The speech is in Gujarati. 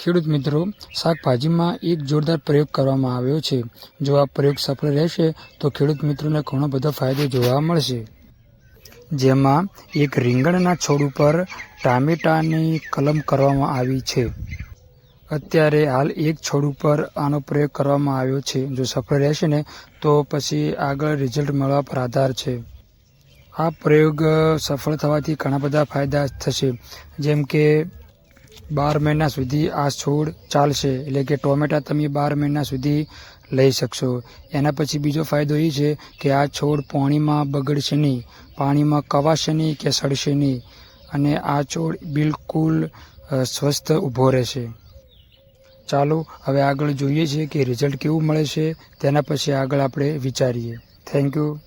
ખેડૂત મિત્રો, શાકભાજીમાં એક જોરદાર પ્રયોગ કરવામાં આવ્યો છે. જો આ પ્રયોગ સફળ રહેશે, તો ખેડૂત મિત્રોને ઘણો બધો ફાયદો જોવા મળશે. જેમાં એક રીંગણના છોડ ઉપર ટામેટાની કલમ કરવામાં આવી છે. અત્યારે હાલ એક છોડ ઉપર આનો પ્રયોગ કરવામાં આવ્યો છે. જો સફળ રહેશે ને, તો પછી આગળ રિઝલ્ટ મળવા પર આધાર છે. આ પ્રયોગ સફળ થવાથી ઘણા બધા ફાયદા થશે. જેમ કે બાર મહિના સુધી આ છોડ ચાલશે. એટલે કે ટોમેટા તમે બાર મહિના સુધી લઈ શકશો. એના પછી બીજો ફાયદો એ છે કે આ છોડ પાણીમાં બગડશે નહીં. પાણીમાં કવાશે નહીં કે સડશે નહીં. અને આ છોડ બિલકુલ સ્વસ્થ ઊભો રહેશે. ચાલો હવે આગળ જોઈએ છીએ કે રિઝલ્ટ કેવું મળે છે. તેના પછી આગળ આપણે વિચારીએ. Thank you.